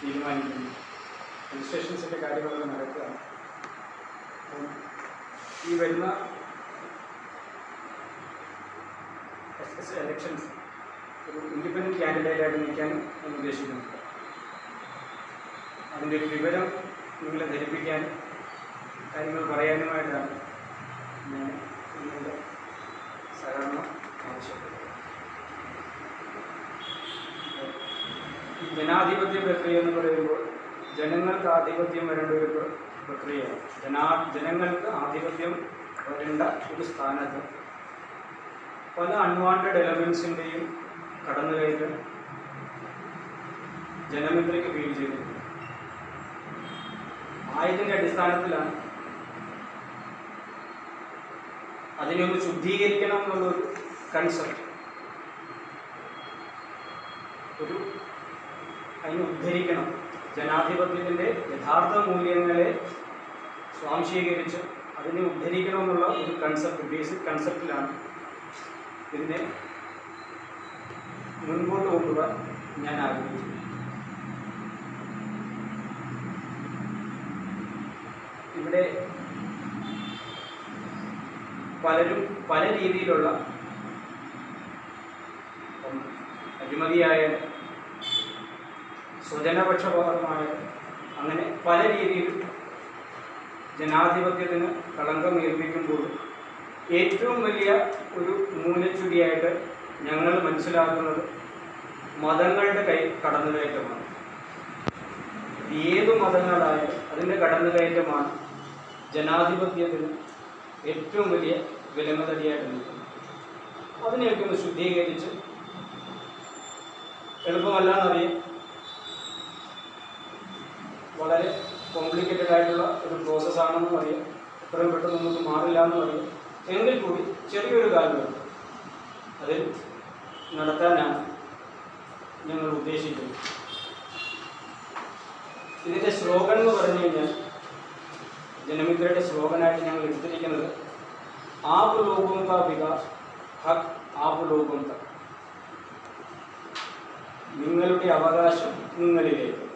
തീരുമാനിക്കുന്നു. രജിസ്ട്രേഷൻസിന്റെ കാര്യങ്ങളൊക്കെ നടക്കുകയാണ്. അപ്പം ഈ വരുന്ന എസ് എസ് എലക്ഷൻസ് ഒരു ഇൻഡിപെൻഡന്റ് കാൻഡിഡേറ്റായിട്ട് നിൽക്കാൻ ഞാൻ ഉദ്ദേശിക്കുന്നു അതിന്റെ ഒരു വിവരം നിങ്ങളെ ധരിപ്പിക്കാനും കാര്യങ്ങൾ പറയാനുമായിട്ടാണ് ഞാൻ നിങ്ങളുടെ ഈ ജനാധിപത്യ പ്രക്രിയ എന്ന് പറയുമ്പോൾ ജനങ്ങൾക്ക് ആധിപത്യം വരേണ്ട ഒരു പ്ര- പ്രക്രിയയാണ്. ജനാ ജനങ്ങൾക്ക് ആധിപത്യം വരേണ്ട ഒരു സ്ഥാനത്ത് പല അൺവാണ്ടഡ് എലമെൻസിന്റെയും കടന്നുകയറ്റം ജനമിത്രയ്ക്ക് ഫീൽ ചെയ്തിട്ടുണ്ട്. ആയതിന്റെ അടിസ്ഥാനത്തിലാണ് അതിനെ ഒന്ന് ശുദ്ധീകരിക്കണം എന്നുള്ളൊരു കൺസെപ്റ്റ് ഒരു അതിനെ ഉദ്ധരിക്കണം. ജനാധിപത്യത്തിന്റെ യഥാർത്ഥ മൂല്യങ്ങളെ സ്വാംശീകരിച്ച് അതിനെ ഉദ്ധരിക്കണം എന്നുള്ള ഒരു കൺസെപ്റ്റ് ബേസിക് കൺസെപ്റ്റിലാണ് ഇതിനെ മുൻപോട്ട് കൊണ്ടുപോകാൻ ഞാൻ ആഗ്രഹിച്ചു ഇവിടെ പലരും പല രീതിയിലുള്ള ഇപ്പം അഴിമതിയായ സ്വജനപക്ഷപാതമായ അങ്ങനെ പല രീതിയിൽ ജനാധിപത്യത്തിന് കളങ്കം ഏൽപ്പിക്കുമ്പോൾ ഏറ്റവും വലിയ ഒരു മൂലച്ചുടിയായിട്ട് ഞങ്ങൾ മനസ്സിലാക്കുന്നത് മതങ്ങളുടെ കൈ കടന്നുകയറ്റമാണ്. ഏത് മതങ്ങളായാലും അതിന്റെ കടന്നുകയറ്റമാണ് ജനാധിപത്യത്തിന് ഏറ്റവും വലിയ വിലമതടിയായിട്ട് നിൽക്കുന്നത്. അതിനെയൊക്കെ ഒന്ന് ശുദ്ധീകരിച്ച് എളുപ്പമല്ലാന്നറിയാം വളരെ കോംപ്ലിക്കേറ്റഡ് ആയിട്ടുള്ള ഒരു പ്രോസസ്സാണെന്നും അറിയാം. എത്രയും പെട്ടെന്ന് നമുക്ക് മാറില്ല എന്നും അറിയാം. എങ്കിൽ കൂടി ചെറിയൊരു കാര്യം അതിൽ നടത്താനാണ് ഞങ്ങൾ ഉദ്ദേശിക്കുന്നത്. ഇതിന്റെ ശ്ലോകൻ എന്ന് പറഞ്ഞു കഴിഞ്ഞാൽ ജനമിത്രയുടെ ശ്ലോകനായിട്ട് ഞങ്ങൾ എടുത്തിരിക്കുന്നത് ആപ് ലോകം കാ ഹക് ആപ് ലോകം നിങ്ങളുടെ അവകാശം നിങ്ങളിലേക്ക്.